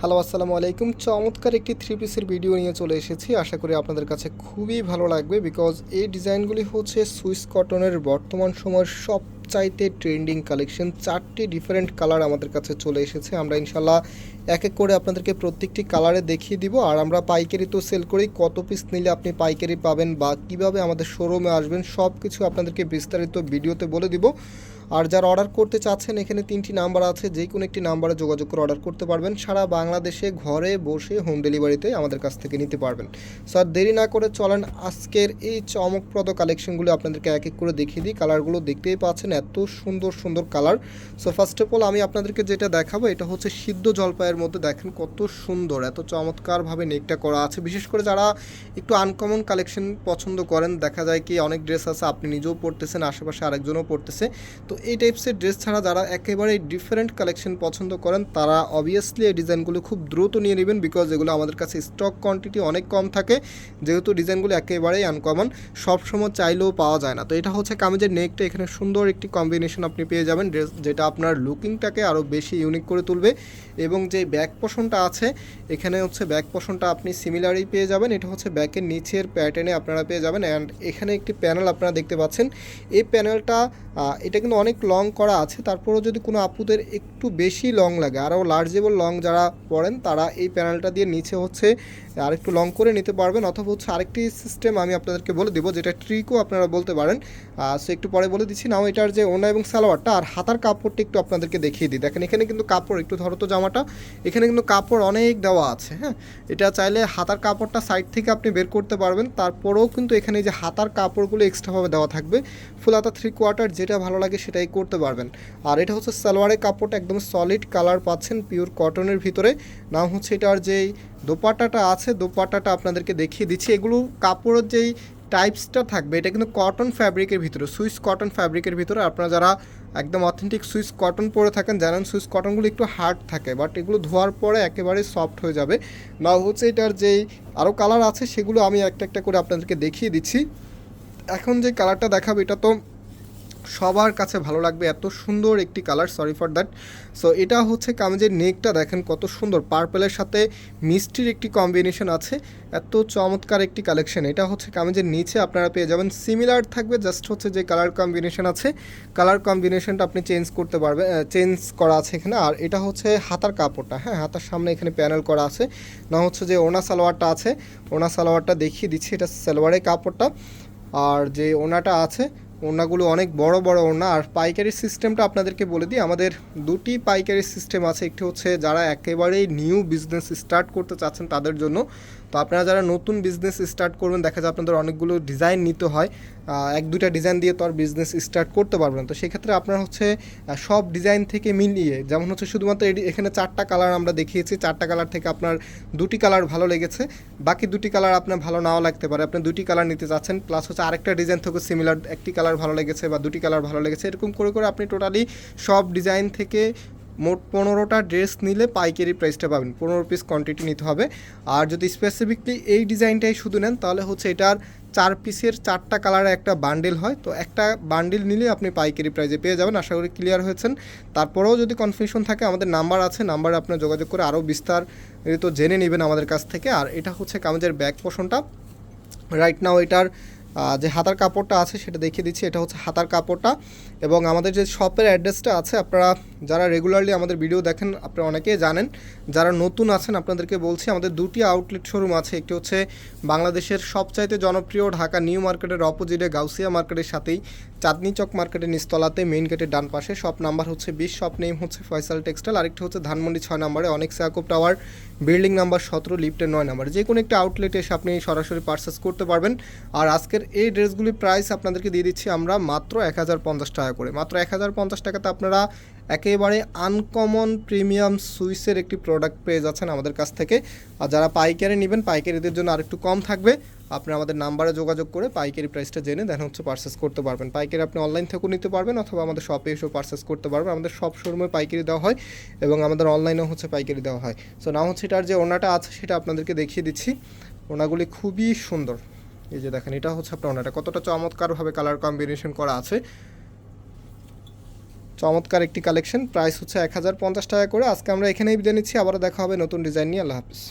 Hello, আসসালামু আলাইকুম। চমৎকার একটি থ্রি পিসের ভিডিও নিয়ে চলে এসেছি। আশা করি আপনাদের কাছে খুবই ভালো লাগবে বিকজ এই ডিজাইনগুলি হচ্ছে সুইস কটনের বর্তমান সময়ের সব চাইতে ট্রেন্ডিং কালেকশন চারটি ডিফারেন্ট কালার আমাদের কাছে চলে এসেছে। আমরা ইনশাল্লাহ এক এক করে আপনাদেরকে প্রত্যেকটি কালারে দেখিয়ে দিব। আর আমরা পাইকারি তো সেল করি, কত পিস নিলে আপনি পাইকারি পাবেন বা কীভাবে আমাদের শোরুমে আসবেন সব কিছু আপনাদেরকে বিস্তারিত ভিডিওতে বলে দিব। আর যারা অর্ডার করতে চাচ্ছেন, এখানে তিনটি নাম্বার আছে। যে কোনো একটি নাম্বারে যোগাযোগ করে অর্ডার করতে পারবেন। সারা বাংলাদেশে ঘরে বসে হোম ডেলিভারিতে আমাদের কাছ থেকে নিতে পারবেন। সো আর দেরি না করে চলেন আজকের এই চমকপ্রদ কালেকশনগুলো আপনাদেরকে এক এক করে দেখিয়ে দিই। কালারগুলো দেখতেই পাচ্ছেন, এত সুন্দর সুন্দর colour so first of all আমি আপনাদেরকে যেটা দেখাবো, এটা হচ্ছে সিদ্ধ জলপাইয়ের মধ্যে দেখেন কত সুন্দর, এত চমৎকারভাবে নেকটা করা আছে। বিশেষ করে যারা একটু আনকমন কালেকশন পছন্দ করেন, দেখা যায় কি অনেক ড্রেস আছে, আপনি নিজেও পড়তেছেন আশেপাশে আরেকজনও পড়তেছে তো এই টাইপসের ড্রেস ছাড়া যারা একেবারে ডিফারেন্ট কালেকশন পছন্দ করেন, তারা অবভিয়াসলি এই ডিজাইনগুলো খুব দ্রুত নিয়ে নেবেন বিকজ এগুলো আমাদের কাছে স্টক কোয়ান্টিটি অনেক কম থাকে। যেহেতু ডিজাইনগুলো একেবারেই আনকমন সবসময় চাইলেও পাওয়া যায় না। তো এটা হচ্ছে কামিজের নেকটা এখানে সুন্দর একটি কম্বিনেশন আপনি পেয়ে যাবেন ড্রেস যেটা আপনার লুকিংটাকে আরও বেশি ইউনিক করে তুলবে। এবং যে ব্যাক পোষণটা আছে, এখানে হচ্ছে ব্যাক পোষণটা আপনি সিমিলারই পেয়ে যাবেন। এটা হচ্ছে ব্যাকের নিচের প্যাটার্নে আপনারা পেয়ে যাবেন। অ্যান্ড এখানে একটি প্যানেল আপনারা দেখতে পাচ্ছেন। এই প্যানেলটা এটা কিন্তু অনেক লং করা আছে, তারপরেও যদি কোনো আপুদের একটু বেশি লং লাগে, আরও লার্জেবল লং যারা পড়েন, তারা এই প্যানেলটা দিয়ে নিচে হচ্ছে আর একটু লং করে নিতে পারবেন অথবা হচ্ছে আরেকটি সিস্টেম আমি আপনাদেরকে বলে দিব, যেটা ট্রিকও আপনারা বলতে পারেন। সো একটু পরে বলে দিচ্ছি, নাও এটার যে ওনা এবং সালোয়ারটা আর হাতার কাপড়টা একটু আপনাদেরকে দেখিয়ে দিই। দেখেন, এখানে কিন্তু কাপড়, একটু ধরো তো জামাটা, এখানে কিন্তু কাপড় অনেক দেওয়া আছে হ্যাঁ? এটা চাইলে হাতার কাপড়টা সাইড থেকে আপনি বের করতে পারবেন, তারপরেও কিন্তু এখানে যে হাতার কাপড়গুলো এক্সট্রাভাবে দেওয়া থাকবে ফুল হাতা থ্রি কোয়ার্টার যেটা ভালো লাগে সেটাই করতে পারবেন। আর এটা হচ্ছে সালোয়ারের কাপড়টা একদম সলিড কালার পাচ্ছেন পিওর কটনের ভিতরে। নাম হচ্ছে এটার যেই দোপাট্টাটা আছে, দোপাট্টাটা আপনাদেরকে দেখিয়ে দিচ্ছি। এগুলো কাপড়ের যেই টাইপসটা থাকবে, এটা কিন্তু কটন ফ্যাব্রিকের ভিতরে সুইস কটন ফ্যাব্রিকের ভিতরে। আপনারা যারা একদম অথেন্টিক সুইস কটন পরে থাকেন, জানেন সুইস কটনগুলো একটু হার্ড থাকে বাট এগুলো ধোয়ার পরে একেবারে সফট হয়ে যাবে। না হচ্ছে এটার যেই আরও কালার আছে, সেগুলো আমি একটা একটা করে আপনাদেরকে দেখিয়ে দিচ্ছি। এখন যে কালারটা দেখাবো, এটা তো সবার কাছে ভালো লাগবে, এত সুন্দর একটি colour sorry for that so এটা হচ্ছে কামিজের নেকটা দেখেন কত সুন্দর। পার্পেলের সাথে মিষ্টির একটি কম্বিনেশন আছে, এত চমৎকার একটি কালেকশন এটা হচ্ছে কামিজের নিচে আপনারা পেয়ে যাবেন। সিমিলার থাকবে জাস্ট হচ্ছে যে কালার কম্বিনেশন আছে। কালার কম্বিনেশনটা আপনি চেঞ্জ করতে পারবেন চেঞ্জ করা আছে এখানে। আর এটা হচ্ছে হাতার কাপড়টা হ্যাঁ হাতার সামনে এখানে প্যানেল করা আছে। না হচ্ছে যে ওনা সালোয়ারটা আছে, ওনা সালোয়ারটা দেখিয়ে দিচ্ছি, এটা সালোয়ারের কাপড়টা। আর যে ওনাটা আছে ওনাগুলো অনেক বড় বড় ওড়না। আর পাইকারি সিস্টেমটা আপনাদেরকে বলে দিই, আমাদের দুটি পাইকারি সিস্টেম আছে। একটি হচ্ছে যারা একেবারেই নিউ বিজনেস স্টার্ট করতে চাচ্ছেন তাদের জন্য। তো আপনারা যারা নতুন বিজনেস স্টার্ট করবেন, দেখা যায় আপনাদের অনেকগুলো ডিজাইন নিতে হয়। এক দুইটা ডিজাইন দিয়ে তো আর বিজনেস স্টার্ট করতে পারবেন। তো সেক্ষেত্রে আপনার হচ্ছে সব ডিজাইন থেকে মিলিয়ে, যেমন হচ্ছে শুধুমাত্র এখানে চারটা কালার আমরা দেখিয়েছি, চারটা কালার থেকে আপনার দুটি কালার ভালো লেগেছে, বাকি দুটি কালার আপনার ভালো নাও লাগতে পারে আপনি দুটি কালার নিতে চাচ্ছেন প্লাস হচ্ছে আরেকটা ডিজাইন থেকে সিমিলার একটি কালার ভালো লেগেছে বা দুটি কালার ভালো লেগেছে, এরকম করে করে আপনি টোটালি সব ডিজাইন থেকে মোট পনেরোটা ড্রেস নিলে পাইকারি প্রাইসটা পাবেন। পনেরো পিস কোয়ান্টিটি নিতে হবে। আর যদি স্পেসিফিকলি এই ডিজাইনটাই শুধু নেন, তাহলে হচ্ছে এটার চার পিসের চারটা কালারে একটা বান্ডেল হয়। তো একটা বান্ডেল নিলে আপনি পাইকারি প্রাইজে পেয়ে যাবেন। আশা করি ক্লিয়ার হয়েছেন। তারপরেও যদি কনফিউশন থাকে, আমাদের নাম্বার আছে। নাম্বারে আপনার যোগাযোগ করে আরও বিস্তারিত জেনে নেবেন আমাদের কাছ থেকে। আর এটা হচ্ছে কামিজের ব্যাক পোষণটা রাইট নাও এটার যে হাতার কাপড়টা আছে, সেটা দেখিয়ে দিচ্ছি। এটা হচ্ছে হাতার কাপড়টা। এবং আমাদের যে শপের অ্যাড্রেসটা আছে, আপনারা যারা রেগুলারলি আমাদের ভিডিও দেখেন, আপনারা অনেকেই জানেন। যারা নতুন আছেন, আপনাদেরকে বলছি, আমাদের দুটি আউটলেট শোরুম আছে। একটি হচ্ছে বাংলাদেশের সবচাইতে জনপ্রিয় ঢাকা নিউ মার্কেটের অপোজিটে গাউসিয়া মার্কেটের সাথেই চাঁদনি চক মার্কেটের নিচতলাতে মেইন গেটের ডান পাশে। শপ নাম্বার হচ্ছে বিশ শপ নেম হচ্ছে ফয়সাল টেক্সটাইল আরেকটি হচ্ছে ধানমন্ডি ছয় নম্বরে, অনেক সাকুব টাওয়ার বিল্ডিং নাম্বার সতেরো লিফটের নয় নাম্বার। যে কোনো একটা আউটলেটে এসে আপনি সরাসরি পারচেস করতে পারবেন। আর আজকের এই ড্রেসগুলির প্রাইস আপনাদেরকে দিয়ে দিচ্ছি আমরা মাত্র এক হাজার পঞ্চাশ টাকা করে। মাত্র এক হাজার পঞ্চাশ টাকাতে আপনারা একেবারে আনকমন প্রিমিয়াম সুইসের একটি প্রোডাক্ট পেয়ে যাচ্ছেন আমাদের কাছ থেকে। আর যারা পাইকারি নেবেন, পাইকারিদের জন্য আরেকটু কম থাকবে। আপনি আমাদের নাম্বারে যোগাযোগ করে পাইকারি প্রাইসটা জেনে দেন হচ্ছে পারচেস করতে পারবেন। পাইকারি আপনি অনলাইন থেকেও নিতে পারবেন অথবা আমাদের শপে এসেও পারচেস করতে পারবেন। আমাদের সব শোরুমে পাইকারি দেওয়া হয় এবং আমাদের অনলাইনেও হচ্ছে পাইকারি দেওয়া হয়। সো না হচ্ছে এটার যে ওনাটা আছে সেটা আপনাদেরকে দেখিয়ে দিচ্ছি। ওনাগুলি খুবই সুন্দর। এই যে দেখেন, এটা হচ্ছে আপনার ওনাটা। কতটা চমৎকারভাবে কালার কম্বিনেশন করা আছে। চমৎকার একটি কালেকশন। প্রাইস হচ্ছে এক হাজার পঞ্চাশ টাকা করে। আজকে আমরা এখানেই বিদায় নিচ্ছি। আবারও দেখা হবে নতুন ডিজাইন নিয়ে। আল্লাহ হাফিজ।